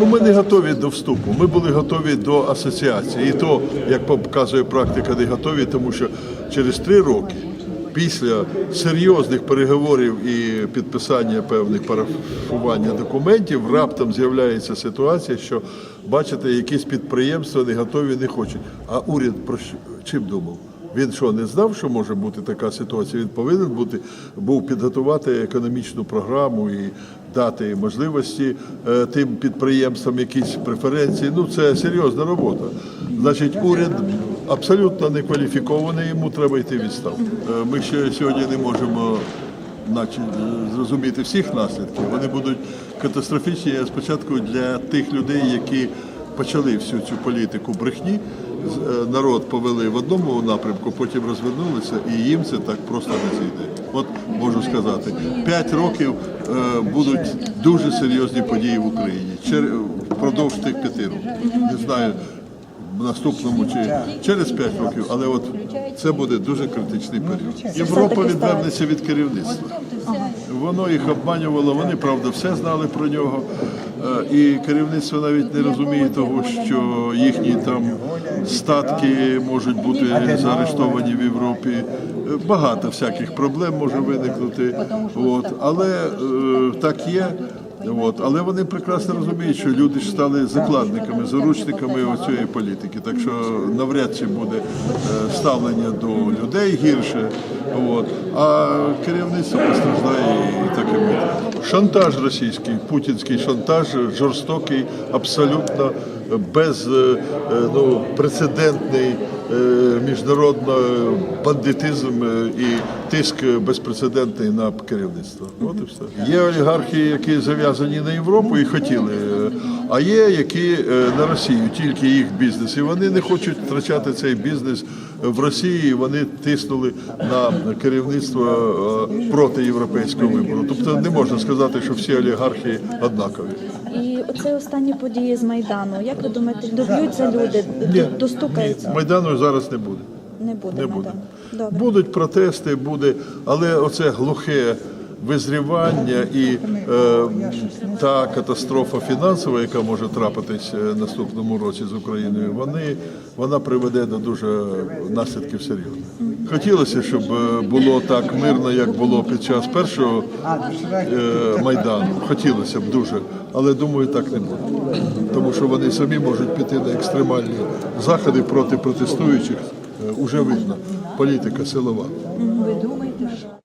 Ну, ми не готові до вступу. Ми були готові до асоціації. І то, як показує практика, не готові, тому що через три роки. Після серйозних переговорів і підписання певних парафування документів раптом з'являється ситуація, що бачите, якісь підприємства не готові, не хочуть. А уряд про що- чим думав? Він що не знав, що може бути така ситуація? Він повинен бути був підготувати економічну програму і дати можливості е, тим підприємствам якісь преференції. Ну це серйозна робота. Значить, уряд абсолютно не кваліфікований, йому треба йти відставку. Е, Ми ще сьогодні не можемо наче, е, зрозуміти всіх наслідків. Вони будуть катастрофічні спочатку для тих людей, які почали всю цю політику брехні. Е, Народ повели в одному напрямку, потім розвернулися, і їм це так просто не зійде. От можу сказати, п'ять років е, будуть дуже серйозні події в Україні впродовж тих п'яти років. Не знаю, в наступному чи через 5 років, але от це буде дуже критичний період. Європа відвернеться від керівництва. Воно їх обманювало, вони правда все знали про нього. І керівництво навіть не розуміє того, що їхні там статки можуть бути заарештовані в Європі. Е, Багато всяких проблем може виникнути. От. Але е, так є. От. Але вони прекрасно розуміють, що люди ж стали закладниками, заручниками оцієї політики. Так що навряд чи буде е, ставлення до людей гірше. От. А керівництво постраждає і так і буде. Шантаж російський, путінський шантаж, жорстокий, абсолютно без е, е, ну, прецедентний міжнародний бандитизм е, і тиск безпрецедентний на керівництво. От і все. Є олігархи, які зав'язані на Європу і хотіли, е, а є які е, на Росію, тільки їх бізнес. І вони не хочуть втрачати цей бізнес в Росії. Вони тиснули на керівництво е, проти європейського вибору. Тобто не можна сказати, що всі олігархи однакові. І оце останні події з Майдану. Як ви думаєте, доб'ються люди, Ні. достукаються? Майдану зараз не буде. Не буде Не буде. Майдану. Добре. Будуть протести, буде, але оце глухе визрівання і е, та катастрофа фінансова, яка може трапитись е, наступному році з Україною, вони, вона приведе до дуже наслідків серйозних. Хотілося, щоб е, було так мирно, як було під час першого е, майдану. Хотілося б дуже, але думаю, так не буде. Тому що вони самі можуть піти на екстремальні заходи проти протестуючих. Е, Уже видно, політика силова. Ви думаєте, що